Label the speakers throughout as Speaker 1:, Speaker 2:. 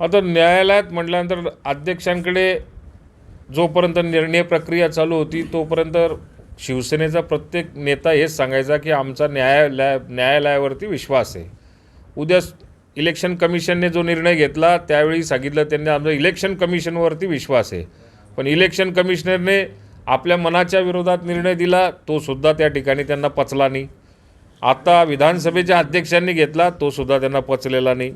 Speaker 1: आता न्यायालयात म्हटल्यानंतर अध्यक्षांकडे जोपर्यंत निर्णय प्रक्रिया चालू होती तोपर्यंत शिवसेनेचा प्रत्येक नेता हेच सांगायचा की आमचा न्यायालया न्यायालयावरती विश्वास आहे. उद्या इलेक्शन कमिशनने जो निर्णय घेतला त्यावेळी सांगितलं त्यांनी आमचा इलेक्शन कमिशनवरती विश्वास आहे. पण इलेक्शन कमिशनरने आपल्या मनाच्या विरोधात निर्णय दिला तो सुद्धा त्या ठिकाणी त्यांना पचला नाही. आता विधानसभेच्या अध्यक्षांनी घेतला तो सुद्धा त्यांना पचलेला नाही.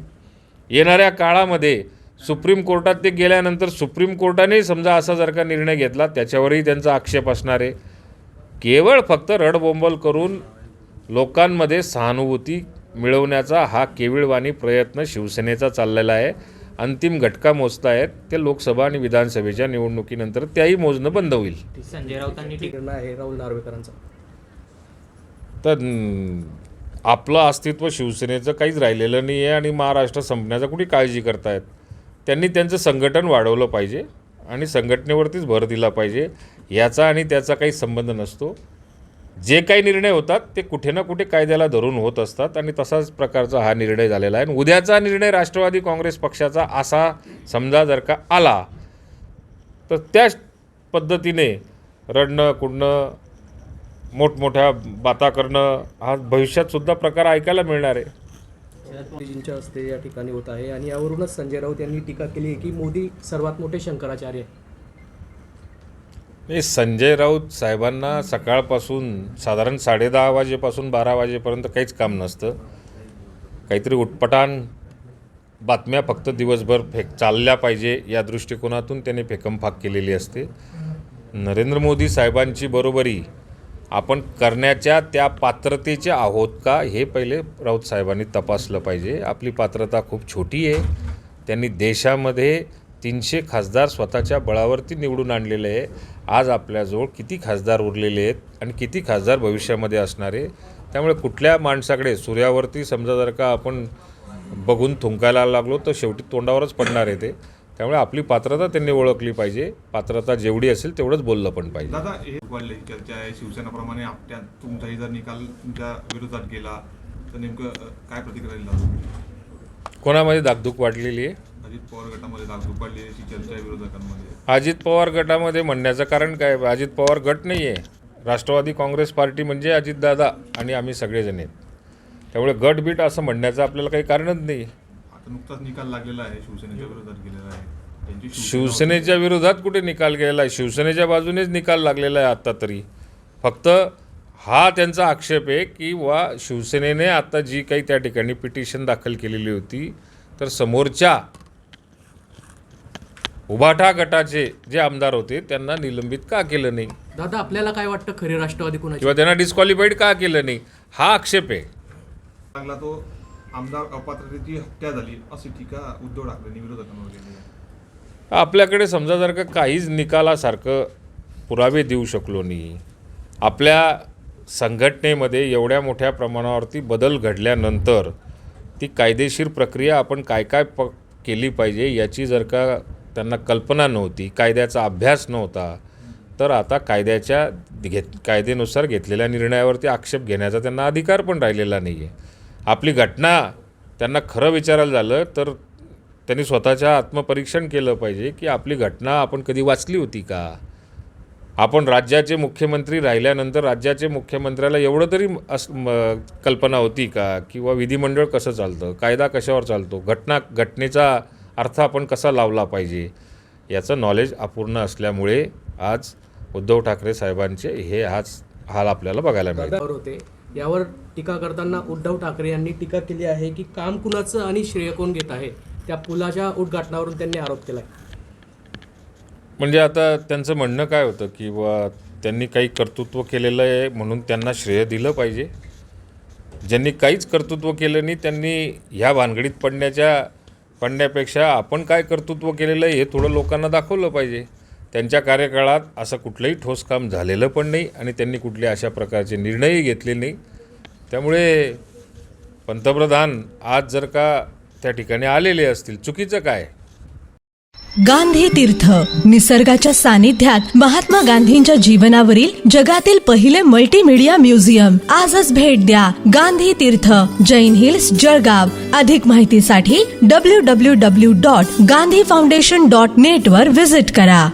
Speaker 1: येणाऱ्या काळामध्ये सुप्रीम कोर्टात ते गेल्यानंतर सुप्रीम कोर्टाने समजा असा जर का निर्णय घेतला त्याच्यावरही त्यांचा आक्षेप असणार आहे. केवळ फक्त रडबोंबल करून लोकांमध्ये सहानुभूती मिळवण्याचा हा केविळवाणी प्रयत्न शिवसेनेचा चाललेला आहे. अंतिम घटका मोजता आहेत. ते लोकसभा आणि विधानसभेच्या निवडणुकीनंतर त्याही मोजणं बंद होईल.
Speaker 2: संजय राऊतांनी
Speaker 3: राहुल नार्वेकरांचा.
Speaker 1: तर आपलं अस्तित्व शिवसेनेचं काहीच राहिलेलं नाही आहे आणि महाराष्ट्र संपण्याचा कुठे काळजी करतायत? त्यांनी त्यांचं संघटन वाढवलं पाहिजे आणि संघटनेवरतीच भर दिला पाहिजे. याचा आणि त्याचा काही संबंध नसतो. जे काही निर्णय होतात ते कुठे ना कुठे कायद्याला धरून होत असतात आणि तसाच प्रकारचा हा निर्णय झालेला आहे. आणि उद्याचा निर्णय राष्ट्रवादी काँग्रेस पक्षाचा असा समजा जर का आला तर त्याच पद्धतीने रडणं कुडणं मोठमोठ्या बाता करणं हा भविष्यात सुद्धा प्रकार ऐकायला मिळणार आहे.
Speaker 3: मोदीजींच्या हस्ते या ठिकाणी होत आहे आणि यावरूनच संजय राऊत यांनी टीका केली आहे की मोदी सर्वात मोठे शंकराचार्य आहे.
Speaker 1: हे संजय राऊत साहेबांना सकाळपासून साधारण साडेदहा वाजेपासून बारा वाजेपर्यंत काहीच काम नसतं. काहीतरी उटपटान बातम्या फक्त दिवसभर फेक चालल्या पाहिजे या दृष्टिकोनातून त्याने फेकमफाक केलेली असते. नरेंद्र मोदी साहेबांची बरोबरी आपण करण्याच्या त्या पात्रतेचे आहोत का हे पहिले राऊत साहेबांनी तपासलं पाहिजे. आपली पात्रता खूप छोटी आहे. त्यांनी देशामध्ये तीनशे खासदार स्वतःच्या बळावरती निवडून आणलेले आहे. आज आपल्याजवळ किती खासदार उरलेले आहेत आणि किती खासदार भविष्यामध्ये असणार आहे त्यामुळे कुठल्या माणसाकडे सूर्यावरती समजा जर का आपण बघून थुंकायला लागलो तर शेवटी तोंडावरच पडणार आहे ते. त्यामुळे आपली पात्रता त्यांनी ओळखली पाहिजे. पात्रता जेवढी असेल तेवढंच बोललं पण पाहिजे.
Speaker 4: दादा हे वाढले चर्चा आहे शिवसेनाप्रमाणे आपल्या तुमचाही जर निकाल तुमच्या विरोधात गेला तर नेमकं काय प्रतिक्रिया दिला
Speaker 1: कोणामध्ये दागदूक वाढलेली आहे?
Speaker 4: अजित पवार गटामध्ये दागदूक अशी चर्चा विरोधकांमध्ये.
Speaker 1: अजित पवार गटामध्ये म्हणण्याचं कारण काय? अजित पवार गट नाही आहे राष्ट्रवादी काँग्रेस पार्टी म्हणजे अजितदादा आणि आम्ही सगळेजण आहेत. त्यामुळे गट बीट असं म्हणण्याचं आपल्याला काही कारणच नाही.
Speaker 4: आता नुकताच निकाल लागलेला आहे. शिवसेनेच्या विरोधात गेलेला आहे. त्यांची
Speaker 1: शिवसेनेच्या विरोधात कुठे निकाल गेलेला आहे? शिवसेनेच्या बाजूनेच निकाल लागलेला आहे आत्ता तरी. फक्त हा त्यांचा आक्षेप आहे की वा शिवसेनेने आता जी काही त्या ठिकाणी पिटिशन दाखल केलेली होती तर समोरच्या उभाटा गटाचे जे आमदार होते त्यांना निलंबित का केलं नाही?
Speaker 3: दादा आपल्याला काय वाटतं? खरी राष्ट्रवादी कोणाची?
Speaker 1: किंवा त्यांना डिस्क्वालिफाईड का केलं नाही? हा आक्षेप आहे.
Speaker 4: लागला तो आमदार अपात्रतेची हत्या झाली अशी टीका उद्धव ठाकरेंनी विरोधकांवर केली आहे.
Speaker 1: आपल्याकडे समजा जर का काहीच निकालासारखं पुरावे देऊ शकलो नाही आपल्या संघटनेमध्ये एवढ्या मोठ्या प्रमाणावरती बदल घडल्यानंतर ती कायदेशीर प्रक्रिया आपण काय काय प केली पाहिजे याची जर का त्यांना कल्पना नव्हती कायद्याचा अभ्यास नव्हता तर आता कायद्याच्या घेत कायद्यानुसार घेतलेल्या निर्णयावरती आक्षेप घेण्याचा त्यांना अधिकार पण राहिलेला नाही आहे आपली घटना त्यांना खरं विचारायला झालं तर त्यांनी स्वतःच्या आत्मपरीक्षण केलं पाहिजे की आपली घटना आपण कधी वाचली होती का? आपण राज्याचे मुख्यमंत्री राहिल्यानंतर राज्याचे मुख्यमंत्र्याला एवढं तरी अस म कल्पना होती का? किंवा विधिमंडळ कसं चालतं? कायदा कशावर चालतो? घटना घटनेचा अर्थ आपण कसा लावला पाहिजे? याचं नॉलेज अपूर्ण असल्यामुळे आज उद्धव ठाकरे साहेबांचे हे आज हाल आपल्याला बघायला मिळतात
Speaker 3: होते. यावर टीका करताना उद्धव ठाकरे यांनी टीका केली आहे की काम कुणाचं आणि श्रेय कोण घेत आहे? त्या पुलाच्या उद्घाटनावरून त्यांनी आरोप केला
Speaker 1: म्हणजे आता त्यांचं म्हणणं काय होतं की बा त्यांनी काही कर्तृत्व केलेलं आहे म्हणून त्यांना श्रेय दिलं पाहिजे. ज्यांनी काहीच कर्तृत्व केलं नाही त्यांनी ह्या भानगडीत पडण्याच्या पडण्यापेक्षा आपण काय कर्तृत्व केलेलं आहे हे थोडं लोकांना दाखवलं पाहिजे. त्यांच्या कार्यकाळात असं कुठलंही ठोस काम झालेलं पण नाही आणि त्यांनी कुठले अशा प्रकारचे निर्णयही घेतले नाही. त्यामुळे पंतप्रधान आज जर का त्या ठिकाणी आलेले असतील चुकीचं काय?
Speaker 2: गांधी तीर्थ निसर्गाच्या सानिध्यात महात्मा गांधींच्या जीवनावरील जगातील पहिले मल्टीमीडिया म्युझियम आजच भेट द्या गांधी तीर्थ जैन हिल्स जळगाव. अधिक माहितीसाठी W W W dot Gandhi foundation dot net वर विजिट करा.